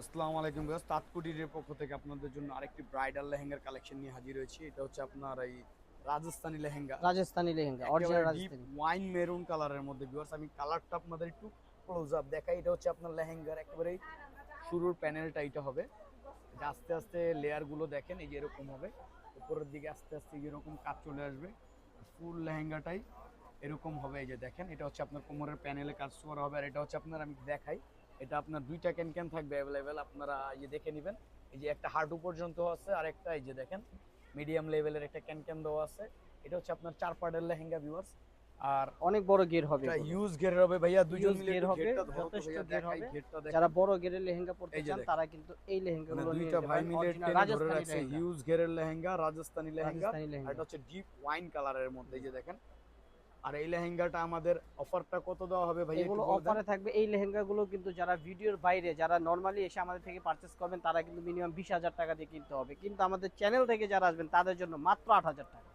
আসসালামু আলাইকুম গাছ তাৎকুটির পক্ষ থেকে আপনাদের জন্য আরেকটি ব্রাইডাল লেহেঙ্গার কালেকশন নিয়ে হাজির হয়েছি। এটা হচ্ছে আপনার এই রাজস্থানি লেহেঙ্গা। রাজস্থানি লেহেঙ্গা ওয়াইন মেরুন কালারের মধ্যে ভিউয়ার্স আমি কালারটা আপনাদের একটু ক্লোজ আপ দেখাই। এটা হচ্ছে আপনার লেহেঙ্গার একেবারে শুরুর প্যানেলটা এটা হবে। এটা আস্তে আস্তে লেয়ারগুলো দেখেন এই যে এরকম হবে। উপরের দিকে আস্তে আস্তে এরকম কাজ চলে আসবে ফুল লেহেঙ্গাটাই এরকম হবে। এই যে দেখেন এটা হচ্ছে আপনার কোমরের প্যানেলে কাজ করা হবে। আর এটা হচ্ছে আপনার আমি দেখাই এটা আপনার দুইটা ক্যান ক্যান থাকবে অ্যাভেলেবেল আপনারা এই যে দেখে নেবেন। এই যে একটা হাঁটু পর্যন্ত আছে আর একটা এই যে দেখেন মিডিয়াম লেভেলের একটা ক্যান ক্যান দেওয়া আছে। এটা হচ্ছে আপনার চার পার্টের লেহেঙ্গা ভিউয়ার্স আর অনেক বড় গের হবে এটা ইউজ ঘেরের হবে ভাইয়া দুজন মিলে একটু হবে, ধরো যথেষ্ট দেখাই, হবে। যারা বড় গেরের লেহেঙ্গা পড়তে চান তারা কিন্তু এই মানে লেহেঙ্গাগুলো দুইটা নিতে ভাই মিলে টেনে ধরে রাজস্থানি রাখছে লেহেঙ্গা। ইউজ ঘেরের লেহেঙ্গা রাজস্থানি লেহেঙ্গা। লেহেঙ্গা। এটা হচ্ছে ডিপ ওয়াইন কালারের মধ্যে যে দেখেন। আর এই লেহেঙ্গাটা আমাদের অফারটা কত দেওয়া হবে ভাই এগুলো অফারে থাকবে। এই লেহেঙ্গাগুলো কিন্তু যারা ভিডিওর বাইরে যারা নর্মালি এসে আমাদের থেকে পারচেস করবেন তারা কিন্তু মিনিমাম বিশ হাজার টাকা দিয়ে কিনতে হবে। কিন্তু আমাদের চ্যানেল থেকে যারা আসবেন তাদের জন্য মাত্র আট হাজার টাকা।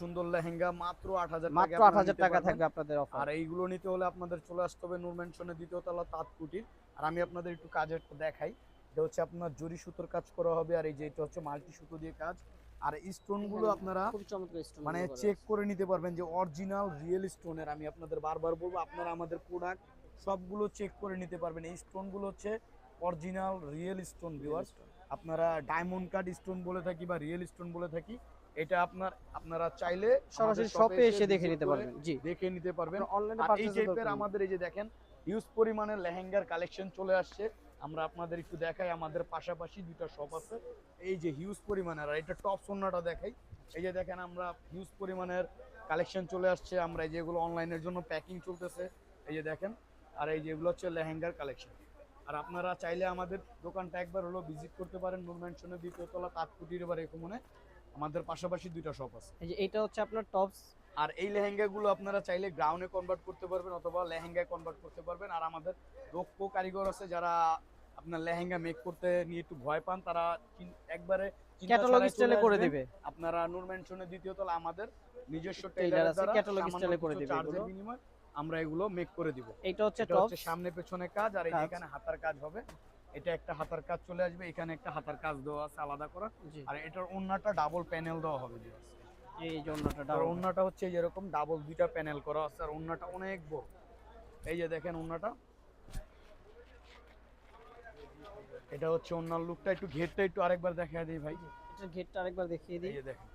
সুন্দর লেহেঙ্গা মাত্র আট হাজার মাত্র আট হাজার টাকা থাকবে আপনাদের অফার আর এইগুলো নিতে হলে আপনাদের চলে আসতে হবে নূর দ্বিতীয় তলা তাঁত কুটির। আর আমি আপনাদের একটু কাজের দেখাই। এটা হচ্ছে আপনার জরি সুতোর কাজ করা হবে আর এই যে এটা হচ্ছে মাল্টি সুতো দিয়ে কাজ। আর এই স্টোনগুলো আপনারা মানে চেক করে নিতে পারবেন যে অরিজিনাল রিয়েল স্টোনের আমি আপনাদের বারবার বলব আপনারা আমাদের প্রোডাক্ট সবগুলো চেক করে নিতে পারবেন। এই স্টোনগুলো হচ্ছে অরিজিনাল রিয়েল স্টোন ভিউয়ার্স আপনারা ডায়মন্ড কাট স্টোন বলে থাকি বা রিয়েল স্টোন বলে থাকি এটা আপনার আপনারা চাইলে সরাসরি শপে এসে দেখে নিতে পারবেন। জি। দেখে নিতে পারবেন। অনলাইনে এই পারচেজ টাইপের আমাদের এই যে দেখেন হিউজ পরিমাণের লেহেঙ্গার কালেকশন চলে আসছে। আমরা আপনাদের একটু দেখাই আমাদের পাশাপাশি দুইটা শপ আছে। এই যে হিউজ পরিমাণের আর এটা টপ সোনাটা দেখাই। এই যে দেখেন আমরা হিউজ পরিমাণের কালেকশন চলে আসছে আমরা এই যেগুলো অনলাইনের জন্য প্যাকিং চলতেছে এই যে দেখেন। আর এই যেগুলো হচ্ছে লেহেঙ্গার কালেকশন আর আপনারা চাইলে আমাদের দোকানটা একবার হলো ভিজিট করতে পারেন নুন ম্যানশনের দ্বিতীয় তলা তাঁতকুটির এবার একুমনে। আমাদের পাশাপাশি দুইটা শপ আছে। এই যে এটা হচ্ছে আপনার টপস আর এই লেহেঙ্গাগুলো আপনারা চাইলে গ্রাউন্ডে কনভার্ট করতে পারবেন অথবা লেহেঙ্গায় কনভার্ট করতে পারবেন। আর আমাদের দক্ষ কারিগর আছে যারা আপনার লেহেঙ্গা মেক করতে নিয়ে একটু ভয় পান তারা একবারে ক্যাটালগ স্টাইলে করে দিবে। আপনারা নূর ম্যানশনের দ্বিতীয় তলা আমাদের নিজস্ব টেইলার আছে, style এ করে দিবে চার্জের এগুলো। বিনিময়ে আমরা এগুলো মেক করে দিব। এটা হচ্ছে হচ্ছে সামনে পেছনে কাজ আর। যেখানে হাতার কাজ হবে। এটা একটা হাতার কাজ চলে আসবে এখানে একটা হাতার কাজ দেওয়া আছে আলাদা করা। আর এটার অন্যটা ডাবল প্যানেল দেওয়া হবে viewers। এই জন্যটা আর ওন্নাটা হচ্ছে যেরকম ডাবল দুইটা প্যানেল করা আছে আর ওন্নাটা অনেক বড়। এই যে দেখেন ওন্নাটা এটা হচ্ছে ওন্নার লুকটা একটু ঘেরটা একটু আরেকবার দেখা দিই ভাই। এটা গেটটা আরেকবার দেখিয়ে এই দিই যে দেখেন।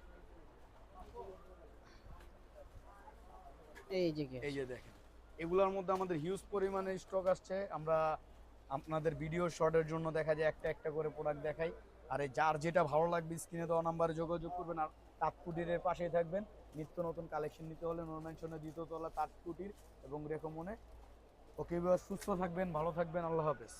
এই যে এই যে দেখেন। এগুলোর মধ্যে আমাদের হিউজ পরিমাণে স্টক আসছে। আমরা আপনাদের ভিডিও শর্টের জন্য দেখা যায় একটা একটা করে প্রোডাক্ট দেখাই। আর এই যার যেটা ভালো লাগবে স্ক্রিনে দেওয়া নাম্বারে যোগাযোগ করবেন আর তাঁতকুটিরের পাশেই থাকবেন। নিত্য নতুন কালেকশন নিতে হলে নোরম্যানশনের দ্বিতীয় তলা তাঁতকুটির এবং রেকমনে ওকে সুস্থ থাকবেন ভালো থাকবেন আল্লাহ হাফেজ।